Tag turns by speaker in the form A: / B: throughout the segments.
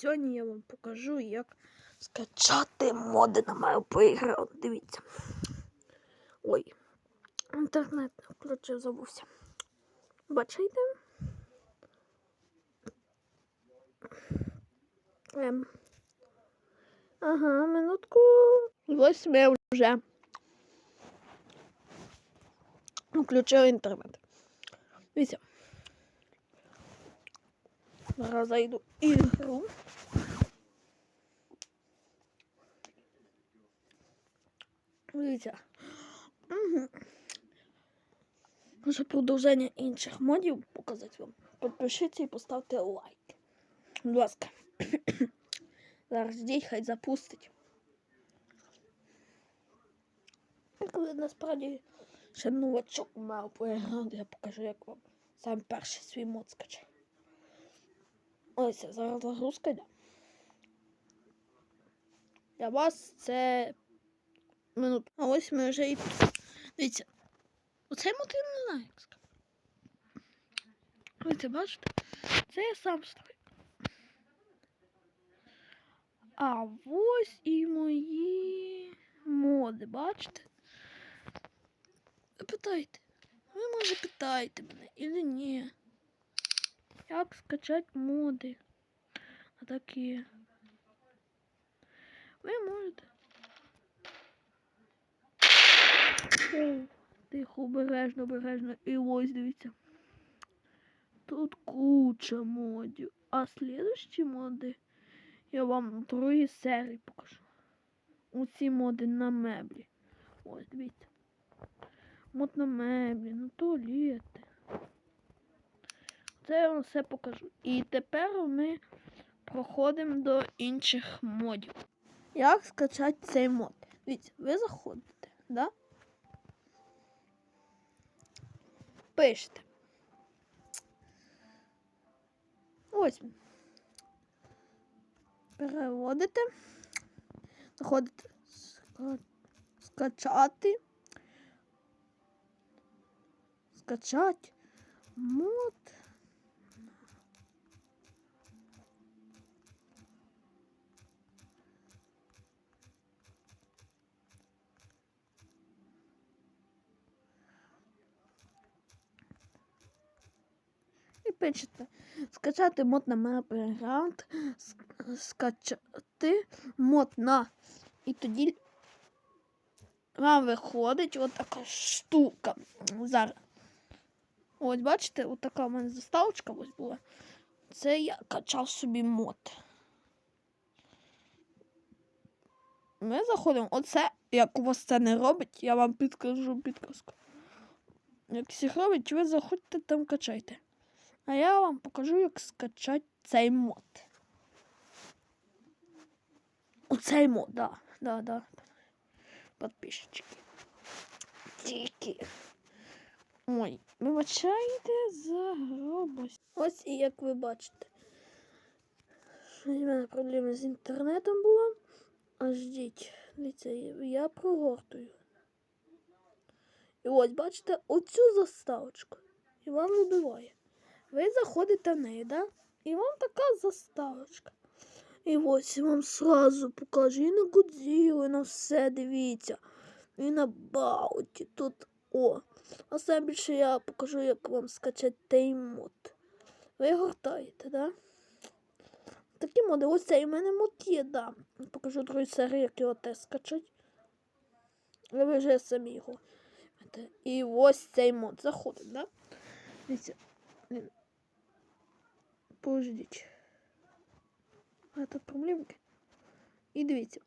A: сьогодні я вам покажу, як скачати моди на мою поігру. Дивіться. Ой, інтернет не включив, забувся. Бачите? Ем. Ага, минутку. Ось ми вже включили інтернет. Дивіться. Зараз зайду ігру. Дивіться. Угу. Може продовження інших модів показати вам. Підпишіться і поставте лайк. Будь ласка. Зараз ждіть, хай запустить. Коли насправді ще новачок мав поіграти, я покажу, як вам сам перший свій мод скачати. Ось зараз загрузка йде. Для вас це минут. А ось ми вже і тут. Дивіться. Оцей я не знаю, як сказати. Ви це бачите? Це я сам створив. А ось і мої моди, бачите? Питайте. Ви може питаєте мене или ні. Як скачати моди? А такі. Ви можете. О, Тихо, обережно, обережно. І ось дивіться. Тут куча модів. А слідущі моди я вам в другій серії покажу. Усі моди на меблі. Ось, дивіться. Мод на меблі, на туалети. Це я вам все покажу. І тепер ми проходимо до інших модів. Як скачати цей мод? Дивіться, ви заходите, да? Пишете. Ось. Переводите. Заходите ска- скачати. Скачати мод. І скачати мод на Map скачати мод на. І тоді вам виходить от така штука. Зараз. Ось, бачите, от така в мене заставочка ось була. Це я качав собі мод. Ми заходимо. Оце, як у вас це не робить, я вам підкажу підказку. Як всіх робить, ви заходьте там качайте. А я вам покажу, як скачати цей мод. Оцей мод, да, да, да. Подписчики. Тільки. Ой, вибачайте за грубость. Ось і як ви бачите. У мене проблеми з інтернетом була. А ждіть, дивіться, я прогортую. І ось, бачите, оцю заставочку. І вам вибиває. Ви заходите в неї, да? І вам така заставочка. І ось я вам сразу покажу. І на Godzilla, і на все, дивіться. І на Бауті. Тут о. А саме більше я покажу, як вам скачати той мод. Ви гортаєте, да? Такі моди. Ось цей у мене мод є, да. Покажу другу серію, як його теж скачати. Але ви вже самі його. І ось цей мод заходить, да? Пождіть. Тут проблемки. І дивіться.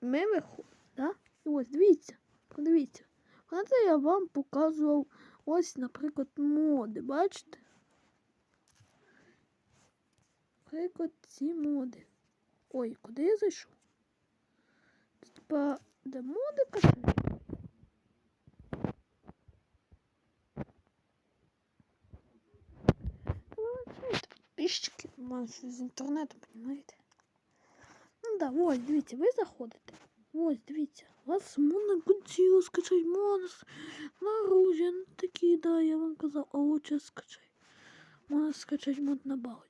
A: Ми виходимо, да? І ось дивіться. Подивіться. Оце я вам показував ось, наприклад, моди, бачите? Наприклад, ці моди. Ой, куди я зайшов? Типа, де моди качають? Вибачайте, підписчики, щось з інтернету, розумієте? Ну да, ось, дивіться, ви заходите. Ось, дивіться, у вас можна Godzilla скачать, можна с- на оружие, ну такі, да, я вам казав, а зараз скачай. Можна скачать мод на Бауді.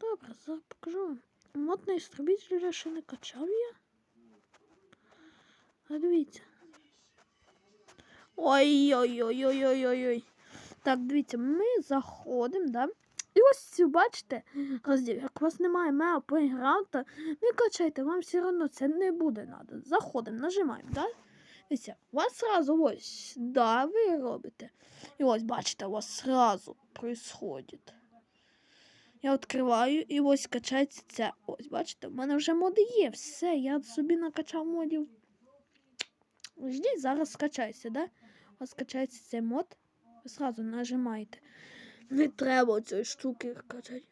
A: добре, зараз покажу вам. Модний істребитель я ще не качав я. А дивіться. Ой-ой-ой-ой-ой-ой-ой. Так, дивіться, ми заходимо, да? І ось бачите, розділ, як у вас немає меа плейграунда, не качайте, вам все одно це не буде надо. Заходимо, нажимаємо, да? Дивіться, у вас сразу ось, да, ви робите. І ось, бачите, у вас сразу происходит. Я відкриваю і ось качається це. Ось, бачите, в мене вже моди є. Все, я собі накачав модів. Ждіть, зараз скачається, да? У вас скачається цей мод. Сразу нажимаєте. Не треба цієї штуки качати.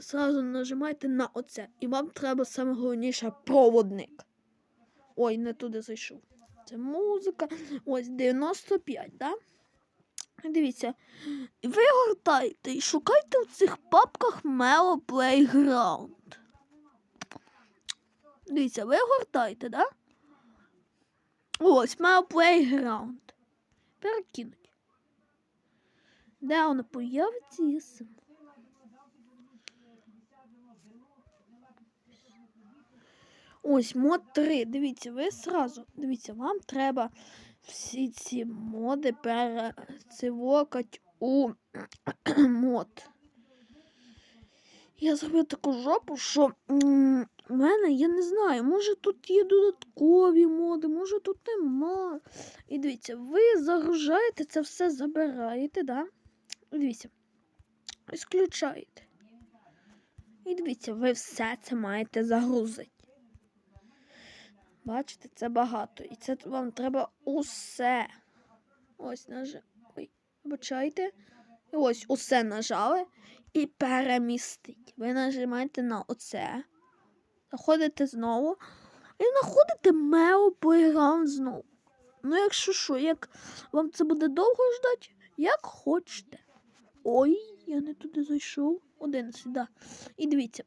A: Сразу нажимаєте на оце. І вам треба саме головніше проводник. Ой, не туди зайшов. Це музика. Ось 95, да? Дивіться, ви гортаєте і шукайте в цих папках Melo Playground. Дивіться, ви гортаєте, да? Ось Melo Playground. Перекинуть. Де воно появиться, я. Ось мод 3. Дивіться, ви сразу. Дивіться, вам треба всі ці моди перецивокати у мод. Я зробив таку жопу, що в мене, я не знаю, може тут є додаткові моди, може тут нема. І дивіться, ви загружаєте це все, забираєте, да? Дивіться, ось включаєте. І дивіться, ви все це маєте загрузити. Бачите, це багато. І це вам треба усе. Ось нажи. Ой, вибачайте. І ось усе нажали і перемістить. Ви нажимаєте на оце. Заходите знову і знаходите Meo Playground знову. Ну, якщо що, як вам це буде довго ждати, як хочете. Ой, я не туди зайшов. 11, да. І дивіться,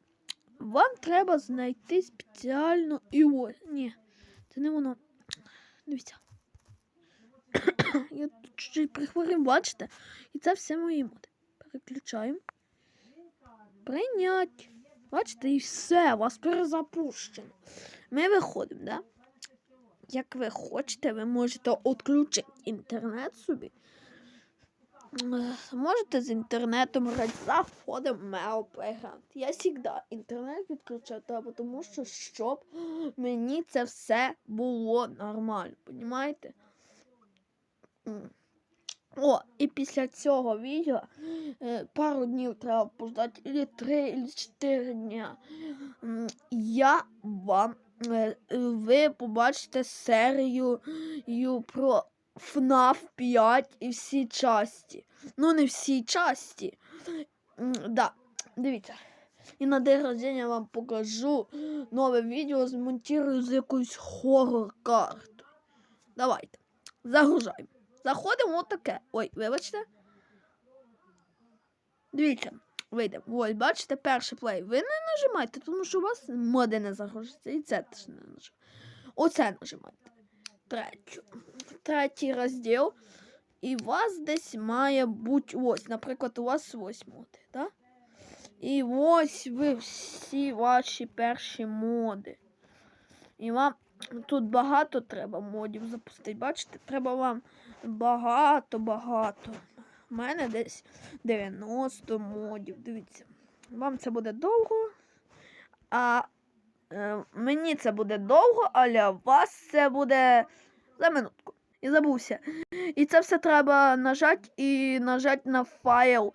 A: вам треба знайти спеціально і ось. Ні, це не воно. Дивіться. Я тут чуть-чуть прихворів, бачите? І це все мої моди. Переключаємо. Прийнять. Бачите, і все, вас перезапущено. Ми виходимо, да? Як ви хочете, ви можете відключити інтернет собі. Е, Можете з інтернетом грати, заходимо в Meo Playground. Я завжди інтернет відключаю, тому що щоб мені це все було нормально, понімаєте? О, і після цього відео е, пару днів треба пождати, или три, или чотири дня. Я вам е, ви побачите серію про FNAF 5 і всі часті. Ну, не всі часті. Да, дивіться. І на день рождения вам покажу нове відео, змонтирую з якоюсь хоррор-картою. Давайте, загружаємо. Заходимо отаке. Ой, вибачте. Дивіться, вийдемо. Ось, бачите, перший плей. Ви не нажимайте, тому що у вас моди не загрузиться. І це теж не нажимайте. Оце нажимайте. Третю. Третій розділ. І у вас десь має бути ось, наприклад, у вас ось моди, так? І ось ви всі ваші перші моди. І вам тут багато треба модів запустити. Бачите, треба вам багато-багато. У мене десь 90 модів. Дивіться. Вам це буде довго. А е, мені це буде довго, але у вас це буде за минутку. І забувся. І це все треба нажати і нажати на файл.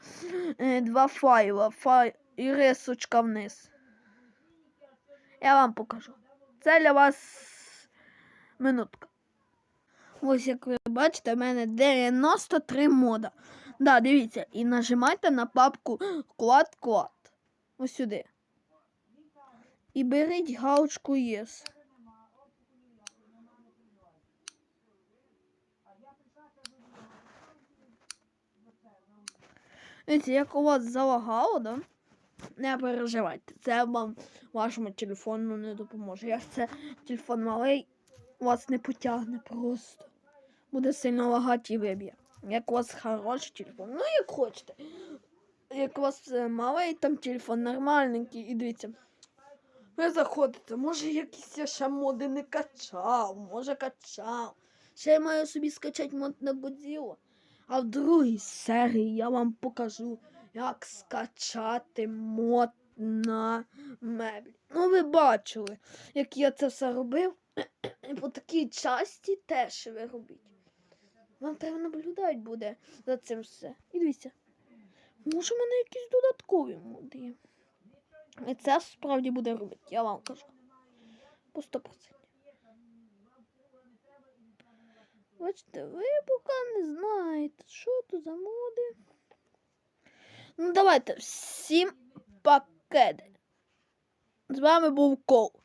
A: Е, Два файла. Файл і рисочка вниз. Я вам покажу. Це для вас минутка. Ось як ви бачите, в мене 93 мода. Да, дивіться, і нажимайте на папку клад-клад. Ось сюди. І беріть галочку Yes. Як у вас залагало, да? Не переживайте, це вам вашому телефону не допоможе. Як це телефон малий, вас не потягне просто. Буде сильно лагати і виб'є. Як у вас хороший телефон. Ну, як хочете. як у вас е, малий там телефон нормальненький, і дивіться. Ви заходите, може якісь я ще моди не качав, може качав. Ще я маю собі скачати мод на Годзілу. А в другій серії я вам покажу, як скачати мод на меблі. Ну, ви бачили, як я це все робив. І по такій часті теж ви робіть. Вам треба наблюдати буде за цим все. І дивіться. Може, в мене якісь додаткові моди. І це справді буде робити, я вам кажу. По 100%. Бачите, ви поки не знаєте, що тут за моди. Ну, давайте всім пакети. З вами був Кол.